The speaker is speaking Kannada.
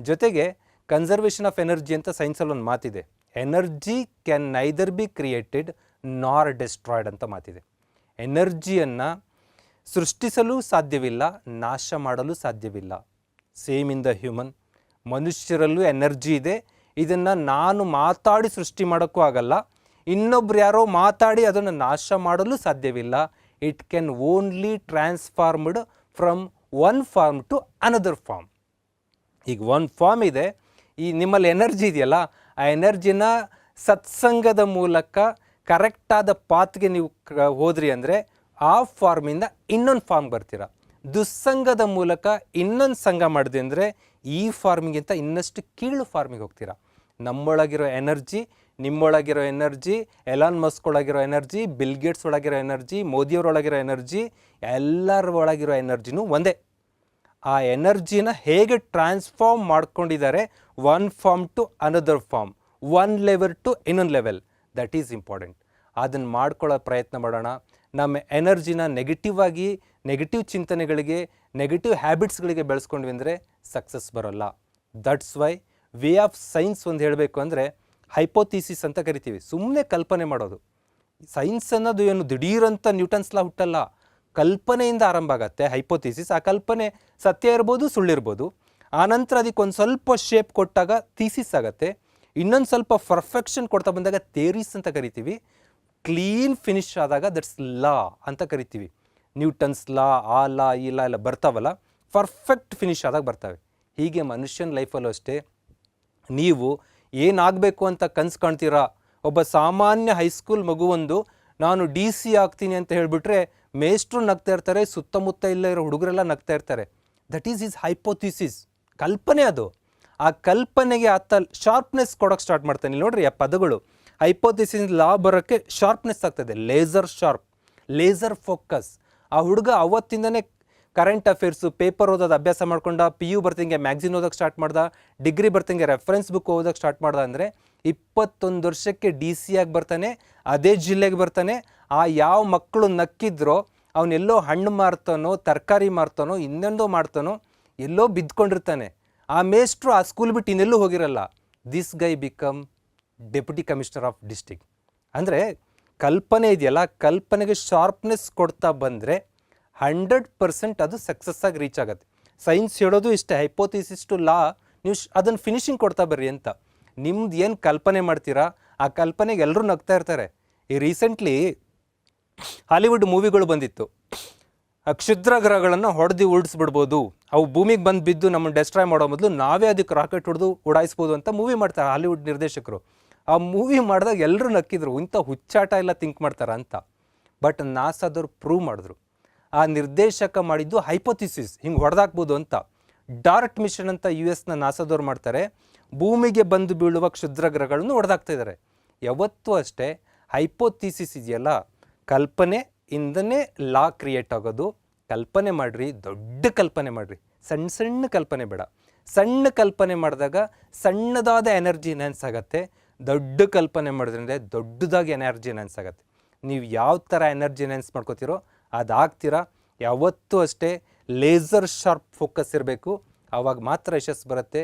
ಜೊತೆಗೆ ಕನ್ಸರ್ವೇಷನ್ ಆಫ್ ಎನರ್ಜಿ ಅಂತ ಸೈನ್ಸಲ್ಲಿ ಒಂದು ಮಾತಿದೆ. Energy can neither be created nor destroyed ಅಂತ ಮಾತಿದೆ. ಎನರ್ಜಿಯನ್ನು ಸೃಷ್ಟಿಸಲು ಸಾಧ್ಯವಿಲ್ಲ, ನಾಶ ಮಾಡಲು ಸಾಧ್ಯವಿಲ್ಲ. ಸೇಮ್ ಇನ್ ದ ಹ್ಯೂಮನ್ ಮನುಷ್ಯರಲ್ಲೂ ಎನರ್ಜಿ ಇದೆ. ಇದನ್ನು ನಾನು ಮಾತಾಡಿ ಸೃಷ್ಟಿ ಮಾಡೋಕ್ಕೂ ಆಗಲ್ಲ. ಇನ್ನೊಬ್ರು ಯಾರೋ ಮಾತಾಡಿ ಅದನ್ನು ನಾಶ ಮಾಡಲು ಸಾಧ್ಯವಿಲ್ಲ. It can only transformed from one form to another form ಈಗ ಒಂದು ಫಾರ್ಮ್ ಇದೆ. ಈ ನಿಮ್ಮಲ್ಲಿ ಎನರ್ಜಿ ಇದೆಯಲ್ಲ, ಆ ಎನರ್ಜಿನ ಸತ್ಸಂಗದ ಮೂಲಕ ಕರೆಕ್ಟಾದ ಪಾತ್ಗೆ ನೀವು ಹೋದ್ರಿ ಅಂದರೆ ಆ ಫಾರ್ಮಿಂದ ಇನ್ನೊಂದು ಫಾರ್ಮ್ ಬರ್ತೀರ. ದುಸ್ಸಂಗದ ಮೂಲಕ ಇನ್ನೊಂದು ಸಂಘ ಮಾಡಿದೆ ಅಂದರೆ ಈ ಫಾರ್ಮಿಗಿಂತ ಇನ್ನಷ್ಟು ಕೀಳು ಫಾರ್ಮಿಗೆ ಹೋಗ್ತೀರಾ. ನಮ್ಮೊಳಗಿರೋ ಎನರ್ಜಿ ನಿಮ್ಮೊಳಗಿರೋ ಎನರ್ಜಿ ಎಲಾನ್ ಮಸ್ಕ್ ಒಳಗಿರೋ ಎನರ್ಜಿ ಬಿಲ್ ಗೇಟ್ಸ್ ಒಳಗಿರೋ ಎನರ್ಜಿ ಮೋದಿಯವರೊಳಗಿರೋ ಎನರ್ಜಿ ಎಲ್ಲರ ಒಳಗಿರೋ ಎನರ್ಜಿನೂ ಒಂದೇ. ಆ ಎನರ್ಜಿನ ಹೇಗೆ ಟ್ರಾನ್ಸ್ಫಾರ್ಮ್ ಮಾಡ್ಕೊಂಡಿದ್ದಾರೆ one form to another form one level to ಇನ್ನೊಂದು ಲೆವೆಲ್ ದಟ್ ಈಸ್ ಇಂಪಾರ್ಟೆಂಟ್ ಅದನ್ನು ಮಾಡ್ಕೊಳ್ಳೋ ಪ್ರಯತ್ನ ಮಾಡೋಣ. ನಮ್ಮ ಎನರ್ಜಿನ ನೆಗೆಟಿವ್ ಆಗಿ ನೆಗೆಟಿವ್ ಚಿಂತನೆಗಳಿಗೆ ನೆಗೆಟಿವ್ ಹ್ಯಾಬಿಟ್ಸ್ಗಳಿಗೆ ಬೆಳೆಸ್ಕೊಂಡ್ವಿ ಅಂದರೆ ಸಕ್ಸಸ್ ಬರೋಲ್ಲ. That's why way of science ಒಂದು ಹೇಳಬೇಕು ಅಂದರೆ ಹೈಪೋಥೀಸಿಸ್ ಅಂತ ಕರಿತೀವಿ. ಸುಮ್ಮನೆ ಕಲ್ಪನೆ ಮಾಡೋದು. ಸೈನ್ಸ್ ಅನ್ನೋದು ಏನು ದಿಢೀರಂತ ನ್ಯೂಟನ್ಸ್ಲ ಹುಟ್ಟಲ್ಲ. ಕಲ್ಪನೆಯಿಂದ ಆರಂಭ ಆಗತ್ತೆ ಹೈಪೋಥಿಸಿಸ್ ಆ ಕಲ್ಪನೆ ಸತ್ಯ ಇರ್ಬೋದು ಸುಳ್ಳಿರ್ಬೋದು ಆನಂತರ ಅದಕ್ಕೆ ಒಂದು ಸ್ವಲ್ಪ ಶೇಪ್ ಕೊಟ್ಟಾಗ ಥೀಸಿಸ್ ಆಗುತ್ತೆ. ಇನ್ನೊಂದು ಸ್ವಲ್ಪ ಪರ್ಫೆಕ್ಷನ್ ಕೊಡ್ತಾ ಬಂದಾಗ ಥೇರೀಸ್ ಅಂತ ಕರಿತೀವಿ. ಕ್ಲೀನ್ ಫಿನಿಶ್ ಆದಾಗ ದಟ್ಸ್ ಲಾ ಅಂತ ಕರಿತೀವಿ. ನ್ಯೂಟನ್ಸ್ ಲಾ ಆ ಲಾ ಈ ಲಾ ಎಲ್ಲ ಬರ್ತಾವಲ್ಲ ಪರ್ಫೆಕ್ಟ್ ಫಿನಿಶ್ ಆದಾಗ ಬರ್ತವೆ. ಹೀಗೆ ಮನುಷ್ಯನ ಲೈಫಲ್ಲೂ ಅಷ್ಟೇ. ನೀವು ಏನಾಗಬೇಕು ಅಂತ ಕನ್ಸು ಕಾಣ್ತೀರಾ? ಒಬ್ಬ ಸಾಮಾನ್ಯ ಹೈಸ್ಕೂಲ್ ಮಗುವೊಂದು ನಾನು ಡಿ ಸಿ ಆಗ್ತೀನಿ ಅಂತ ಹೇಳಿಬಿಟ್ರೆ ಮೇಷ್ಟ್ರು ನಗ್ತಾ ಇರ್ತಾರೆ, ಸುತ್ತಮುತ್ತ ಇಲ್ಲ ಇರೋ ಹುಡುಗರೆಲ್ಲ ನಗ್ತಾ ಇರ್ತಾರೆ. ದಟ್ ಈಸ್ ಈಸ್ ಹೈಪೋಥಿಸಿಸ್ ಕಲ್ಪನೆ ಅದು. ಆ ಕಲ್ಪನೆಗೆ ಆತ ಶಾರ್ಪ್ನೆಸ್ ಕೊಡೋಕೆ ಸ್ಟಾರ್ಟ್ ಮಾಡ್ತಾನೆ. ಇಲ್ಲಿ ನೋಡ್ರಿ ಆ ಪದಗಳು. ಹೈಪೋಥಿಸಿಸ್ ಲಾ ಬರೋಕ್ಕೆ ಶಾರ್ಪ್ನೆಸ್ ಆಗ್ತದೆ ಲೇಸರ್ ಶಾರ್ಪ್ ಲೇಸರ್ ಫೋಕಸ್ ಆ ಹುಡುಗ ಅವತ್ತಿಂದನೇ ಕರೆಂಟ್ ಅಫೇರ್ಸು ಪೇಪರ್ ಓದೋದು ಅಭ್ಯಾಸ ಮಾಡ್ಕೊಂಡ ಪಿ ಯು ಬರ್ತಿಂಗೆ ಮ್ಯಾಗ್ಝಿನ್ ಓದೋಕೆ ಸ್ಟಾರ್ಟ್ ಮಾಡ್ದ ಡಿಗ್ರಿ ಬರ್ತಿಂಗೆ ರೆಫರೆನ್ಸ್ ಬುಕ್ ಓದೋಕೆ ಸ್ಟಾರ್ಟ್ ಮಾಡ್ದ ಅಂದರೆ ಇಪ್ಪತ್ತೊಂದು ವರ್ಷಕ್ಕೆ ಡಿ ಸಿ ಆಗಿ ಬರ್ತಾನೆ, ಅದೇ ಜಿಲ್ಲೆಗೆ ಬರ್ತಾನೆ, ಆ ಯಾವ ಮಕ್ಕಳು ನಕ್ಕಿದ್ರೋ ಅವನೆಲ್ಲೋ ಹಣ್ಣು ಮಾರ್ತಾನೋ, ತರಕಾರಿ ಮಾರ್ತಾನೋ, ಇನ್ನೊಂದೋ ಮಾಡ್ತಾನೋ, ಎಲ್ಲೋ ಬಿದ್ಕೊಂಡಿರ್ತಾನೆ. ಆ ಮೇಷ್ಟ್ರು ಆ ಸ್ಕೂಲ್ ಬಿಟ್ಟು ಇನ್ನೆಲ್ಲೂ ಹೋಗಿರಲ್ಲ. This guy become deputy commissioner of district ಅಂದರೆ ಕಲ್ಪನೆ ಇದೆಯಲ್ಲ, ಕಲ್ಪನೆಗೆ ಶಾರ್ಪ್ನೆಸ್ ಕೊಡ್ತಾ ಬಂದರೆ ಹಂಡ್ರೆಡ್ ಪರ್ಸೆಂಟ್ ಅದು ಸಕ್ಸಸ್ ಆಗಿ ರೀಚ್ ಆಗುತ್ತೆ. ಸೈನ್ಸ್ ಹೇಳೋದು ಇಷ್ಟೇ ಹೈಪೋಥಿಸಿಸ್ ಟು ಲಾ ನೀವು ಅದನ್ನು ಫಿನಿಶಿಂಗ್ ಕೊಡ್ತಾ ಬರ್ರಿ ಅಂತ. ನಿಮ್ದು ಏನು ಕಲ್ಪನೆ ಮಾಡ್ತೀರಾ? ಆ ಕಲ್ಪನೆಗೆ ಎಲ್ಲರೂ ನಗ್ತಾ ಇರ್ತಾರೆ. ಈ ರೀಸೆಂಟ್ಲಿ ಹಾಲಿವುಡ್ ಮೂವಿಗಳು ಬಂದಿತ್ತು. ಕ್ಷುದ್ರ ಗ್ರಹಗಳನ್ನು ಹೊಡೆದು ಉಳಿಸ್ಬಿಡ್ಬೋದು. ಅವು ಭೂಮಿಗೆ ಬಂದು ಬಿದ್ದು ನಮ್ಮನ್ನು ಡೆಸ್ಟ್ರಾಯ್ ಮಾಡೋ ಮೊದಲು ನಾವೇ ಅದಕ್ಕೆ ರಾಕೆಟ್ ಹೊಡೆದು ಉಡಾಯಿಸ್ಬೋದು ಅಂತ ಮೂವಿ ಮಾಡ್ತಾರೆ ಹಾಲಿವುಡ್ ನಿರ್ದೇಶಕರು. ಆ ಮೂವಿ ಮಾಡಿದಾಗ ಎಲ್ಲರೂ ನಕ್ಕಿದ್ರು, ಇಂಥ ಹುಚ್ಚಾಟ ಎಲ್ಲ ಥಿಂಕ್ ಮಾಡ್ತಾರೆ ಅಂತ. ಬಟ್ ನಾಸಾದವ್ರು ಪ್ರೂವ್ ಮಾಡಿದ್ರು. ಆ ನಿರ್ದೇಶಕ ಮಾಡಿದ್ದು ಹೈಪೋಥಿಸಿಸ್, ಹಿಂಗೆ ಹೊಡೆದಾಕ್ಬೋದು ಅಂತ. ಡಾರ್ಟ್ ಮಿಷನ್ ಅಂತ ಯು ಎಸ್ನ ನಾಸದವ್ರು ಮಾಡ್ತಾರೆ. ಭೂಮಿಗೆ ಬಂದು ಬೀಳುವ ಕ್ಷುದ್ರ ಗ್ರಹಗಳನ್ನು ಹೊಡೆದಾಕ್ತಾ ಇದ್ದಾರೆ. ಯಾವತ್ತೂ ಅಷ್ಟೇ ಹೈಪೋಥಿಸಿಸ್ ಇದೆಯಲ್ಲ, ಕಲ್ಪನೆ ಇಂದನೇ ಲಾ ಕ್ರಿಯೇಟ್ ಆಗೋದು. ಕಲ್ಪನೆ ಮಾಡಿರಿ, ದೊಡ್ಡ ಕಲ್ಪನೆ ಮಾಡಿರಿ. ಸಣ್ಣ ಸಣ್ಣ ಕಲ್ಪನೆ ಬೇಡ. ಸಣ್ಣ ಕಲ್ಪನೆ ಮಾಡಿದಾಗ ಸಣ್ಣದಾದ ಎನರ್ಜಿ ಎನ್ಹಾನ್ಸ್ ಆಗುತ್ತೆ. ದೊಡ್ಡ ಕಲ್ಪನೆ ಮಾಡಿದ್ರಿಂದ ದೊಡ್ಡದಾಗಿ ಎನರ್ಜಿ ಎನ್ಹಾನ್ಸ್ ಆಗುತ್ತೆ. ನೀವು ಯಾವ ಥರ ಎನರ್ಜಿ ಎನ್ಹಾನ್ಸ್ ಮಾಡ್ಕೋತೀರೋ ಅದಾಗ್ತೀರಾ? ಯಾವತ್ತೂ ಅಷ್ಟೇ ಲೇಸರ್ ಶಾರ್ಪ್ ಫೋಕಸ್ ಇರಬೇಕು. ಆವಾಗ ಮಾತ್ರ ಯಶಸ್ಸು ಬರುತ್ತೆ.